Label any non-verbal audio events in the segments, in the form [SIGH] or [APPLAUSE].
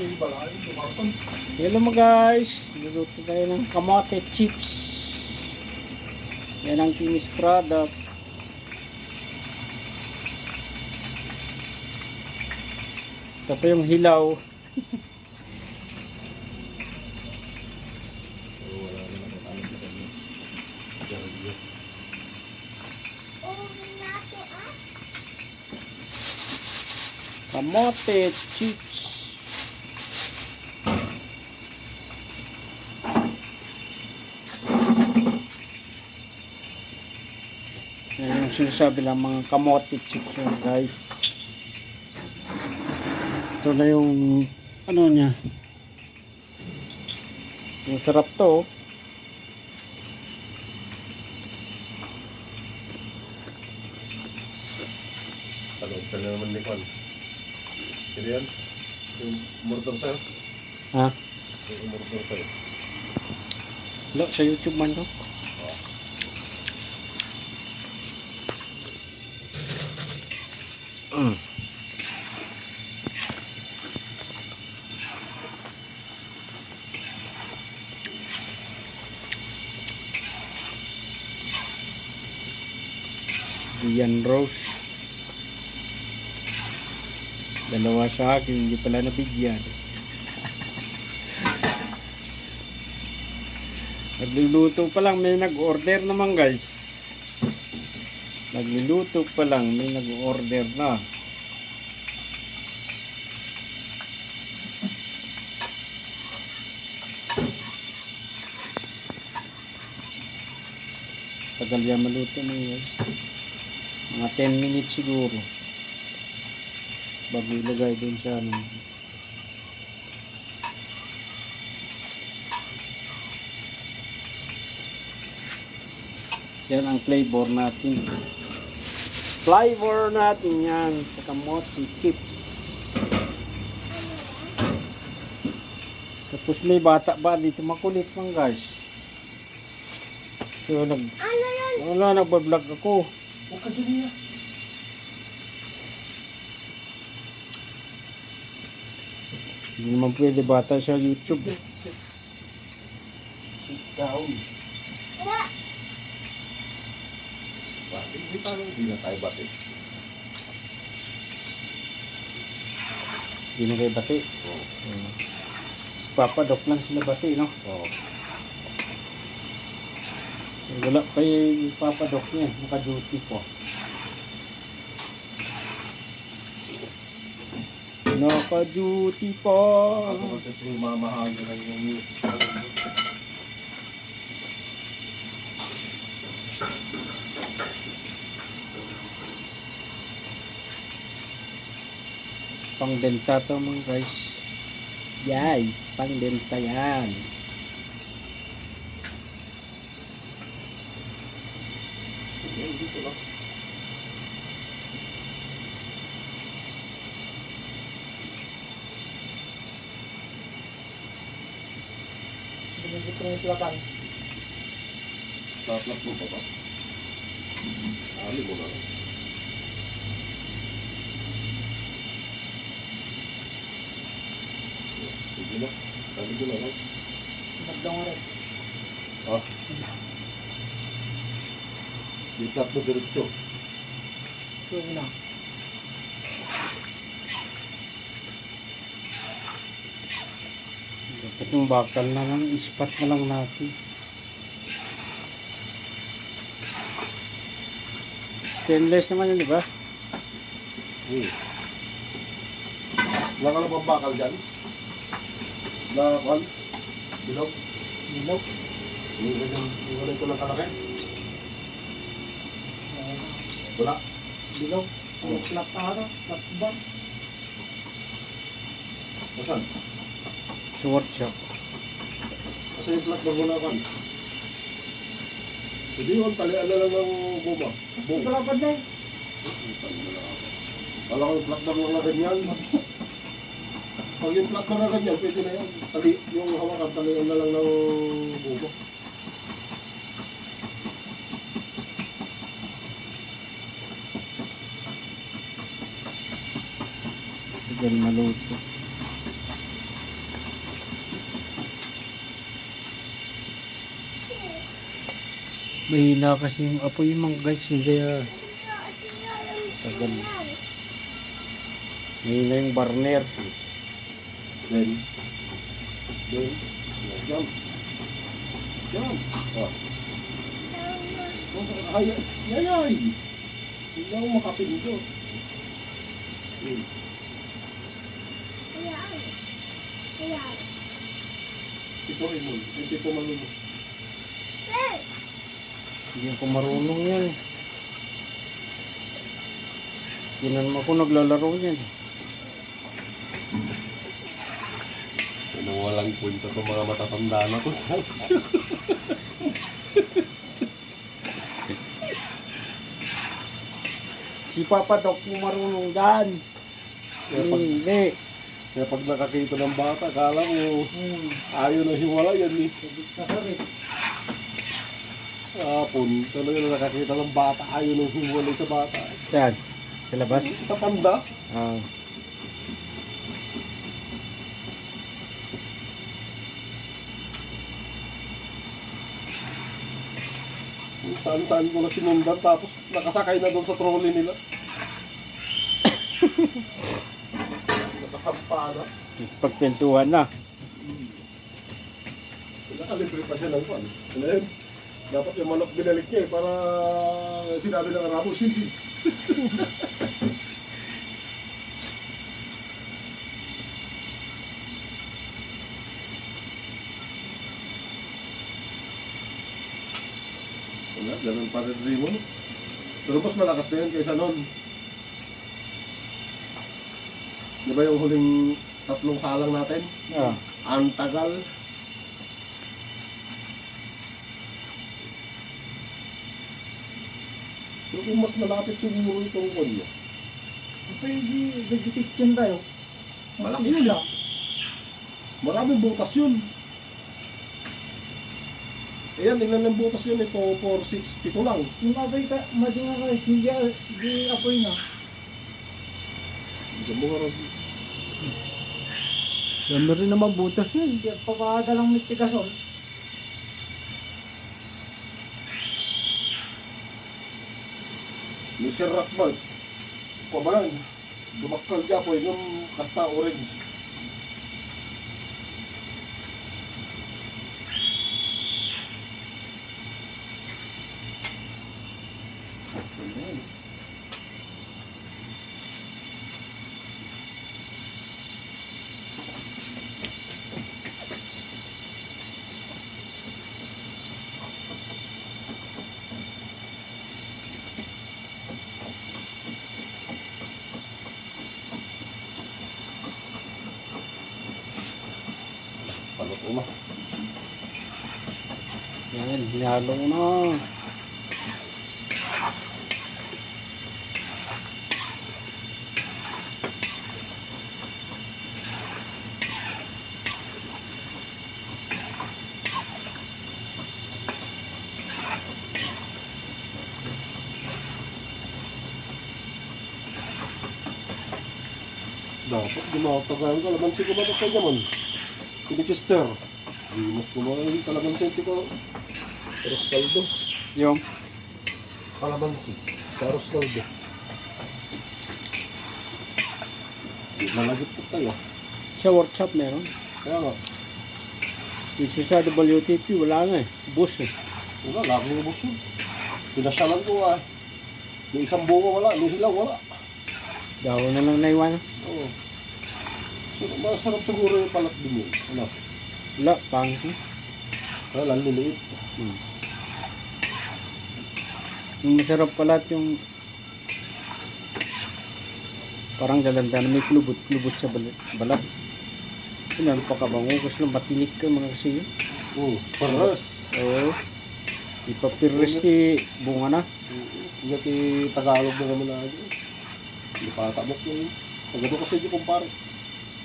Hello mga guys, luluto tayo ng kamote chips. Yan ang Timis product. Ito pa yung hilaw. Kamote chips. Yan yung sinasabi lang mga kamote chips yun guys. Ito na yung ano niya. Yung sarap to. oh. Panood ka na naman ni Kwan. Sino yan? Yung murder sa'yo? Ha? Yung murder sa'yo. Lo, sa YouTube man to. Mm. Ian Rose. Dalawa sa akin, hindi pala nabigyan. [LAUGHS] Nagluluto pa lang, may nag-order naman guys. Nagluluto pa lang, may nag-order na. Tagal yan maluto na guys. Mga 10 minutes siguro. Bago ilagay dun sa ano. Yan ang flavor natin. Flavor natin yan sa kamote chips. Tapos may bata ba dito makulit man guys. So nag Ano yun? wala nagbablog ako. Huwag ka dyan niya. Hindi naman pwede bata sa YouTube. Sit down. Bakit? Hindi tayo, hindi na tayo batik. Hindi na kayo bati. Oo. Uh, si Papa Doc lang sila bati, no? Oo. Wala pa yung Papa Doc niya. Naka-duty po. Naka-duty pa. Ako kasi mamahagi ng yung music. Pang benta to mga guys. Guys, pang benta yan. Tatlak mo pa ba? Ali mo na lang. Na. Sabi ko na lang. Magdang rin. Ah. Ditap mo diretso. Yung na. Dapat yung bakal na lang, ispat na lang natin. Stainless naman yun, di ba? Hmm. Wala ka na bakal dyan? Na, kwan? Bilog? Bilog. Yung ganyan, yung ganito lang kalaki? Wala. Bilog. Ang plak ara. Plak ba? Asan? Sa workshop. Asan yung plug na muna kan? Hindi yun, talian na lang ng. Boom. Ito lang pa din. Kala ko yung na lang na ganyan. Pag yung flat na ganyan, pwede na yun. Tali, yung hawakan, talian na lang ng bubo. Tagal maluto. Mahina kasi yung apoy mga guys, kaya ah. tagal. Mahina yung barner. Mahina. Then, then, jump. Jump. Oh. Ay, ay, ay. Hindi ako makapindot. Hmm. Ito ay mo. Hindi ko malulog. Hindi ako marunong yan. Tinan mo ako naglalaro yan. Ano walang punta to mga matatanda na to sa [LAUGHS] Si Papa Doc mo marunong dyan. Kaya pag, Hindi. kaya pag nakakita ng bata, kala mo Hmm. ayaw na hiwala yan eh. Sabit na sabit. Hapon, talaga na nakakita ng bata, ayaw nang hiwalay sa bata. Saan? Sa labas? Sa panda, Ah. Saan-saan ko na sinundan, tapos nakasakay na doon sa trolley nila. Nakasampa na. Pagpintuhan na. Nakalibre pa siya ng kwan. Ano yun? Dapat yung manok binalik niya eh, para sinabi ng Arabo, hindi. [LAUGHS] ganun pa rin rin mo. no? Pero mas malakas na yan kaysa noon. Di ba yung huling tatlong salang natin? Ah. Ang tagal. Pero kung mas malapit siguro itong konyo, Pwede vegetation tayo. malaki Yun. Maraming butas yun. Ayan, ilan ng butas yun? Ito, 4, 6, 7 lang. Yung apoy ka, madinga ka, hindi, hindi apoy na. Hindi mo nga Dami rin naman butas yun. Hindi, pagkakadalang may tigason. Mr. Rockball. Pabalan. Dumakal dyan po yung kasta orange. Palot uma. Yan, hinalo na. Dapat gumatagaan ka. Lamansin ko ba ito kanya man? Pinikister. Dimas ko ba yung kalamansin ko? Aros kaldo. Yung, Kalamansi. Aros kaldo. Malagit po tayo. sa workshop meron. Kaya nga. Yung sa WTP, wala nga eh. Bus eh. Wala, laki ng bus yun. Pinasyalan ko ah. Yung isang bunga wala, yung hilaw wala. Daw na lang naiwan. Oo. So, masarap siguro yung palat din yun. Ano? Wala, pangki. Wala, liliit. Hmm. Yung masarap pala at yung parang dalanda na may klubot-klubot sa balat. balat. Ano pa kabango? Kasi lang matinik ka mga kasi yun. Oo. Paras. Oo. Ipapirres ti bunga na. Hindi ti Tagalog na naman na. Hindi pa tabok yun. Tagado kasi di kumpare.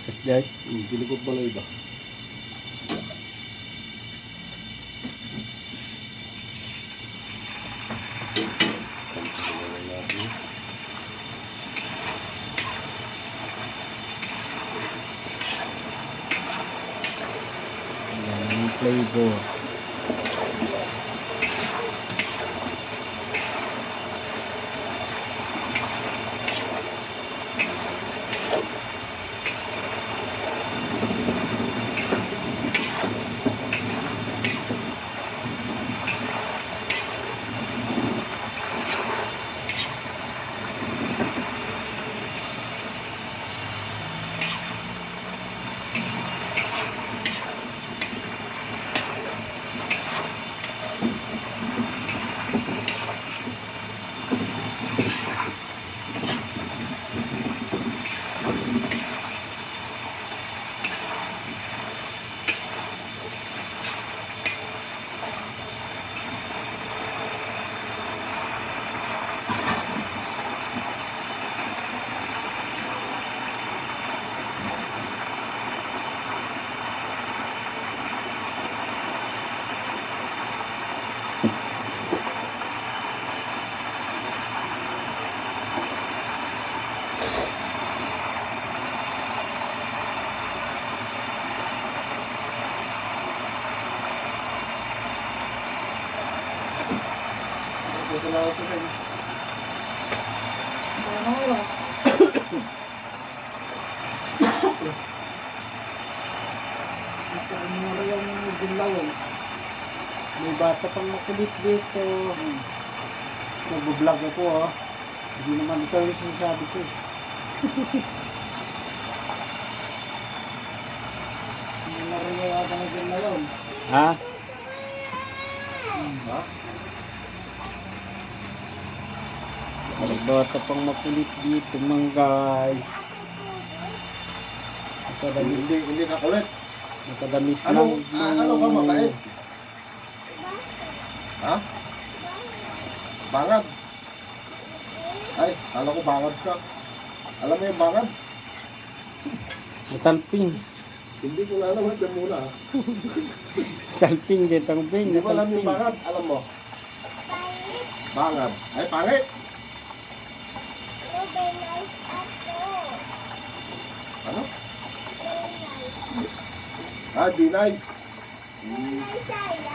Kasi dahil, Hmm, Gilikod balay ba? flavor. Ito na ako sa kanya. Ano wala? Ito ang mga rayaw ng dilawan. Pang makulit dito. Nag-vlog ako ah. Hindi naman ikaw yung sinasabi ko. eh. Mga rayaw ata ng dilawan. Ha? Ha? May bata pang makulit dito mga guys. Nakadamit, Hindi, hindi ka kulit. nakadamit Ano, lang. ah, ano ka mabait? Ha? Bangad? Ay, kala ko bangad ka. Alam mo yung bangad? Natalping. Hindi ko na alam. Hanggang muna. ha? Talping dito ang ping. Hindi mo alam yung Natalping. bangad. Alam mo? Bangad. Ay, pangit. Ano? Ah, di nice.